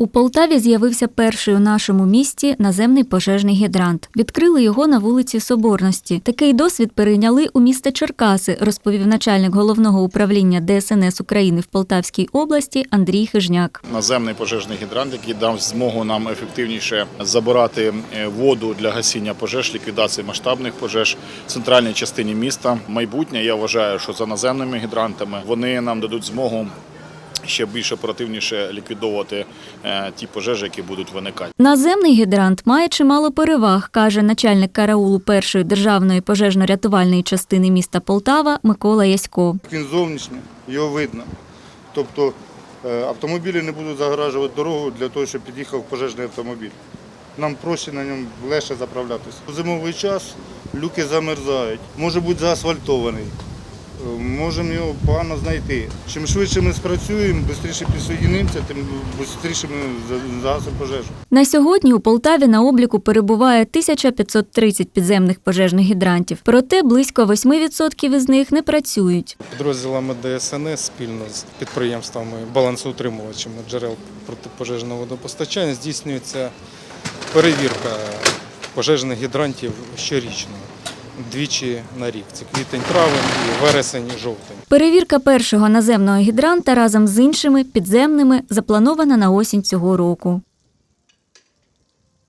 У Полтаві з'явився перший у нашому місті наземний пожежний гідрант. Відкрили його на вулиці Соборності. Такий досвід перейняли у місто Черкаси, розповів начальник головного управління ДСНС України в Полтавській області Андрій Хижняк. наземний пожежний гідрант, який дав змогу нам ефективніше забирати е, воду для гасіння пожеж, ліквідації масштабних пожеж в центральній частині міста. Майбутнє я вважаю, що за наземними гідрантами вони нам дадуть змогу. Ще більш оперативніше ліквідовувати е, ті пожежі, які будуть виникати. Наземний гідрант має чимало переваг, каже начальник караулу першої державної пожежно-рятувальної частини міста Полтава Микола Ясько. Він зовнішній, його видно. Тобто е, автомобілі не будуть загоражувати дорогу для того, щоб під'їхав пожежний автомобіль. Нам проще на ньому легше заправлятися. У зимовий час люки замерзають, може бути заасфальтований. Можемо його погано знайти. Чим швидше ми спрацюємо, швидше підсоєдинимося, тим швидше ми за- загасимо пожежу. На сьогодні у Полтаві на обліку перебуває 1530 підземних пожежних гідрантів. Проте близько 8% із них не працюють. Підрозділами ДСНС спільно з підприємствами балансоутримувачами джерел протипожежного водопостачання здійснюється перевірка пожежних гідрантів щорічно, двічі на рік. Це квітень, травень, і вересень, жовтень. Перевірка першого наземного гідранта разом з іншими підземними запланована на осінь цього року.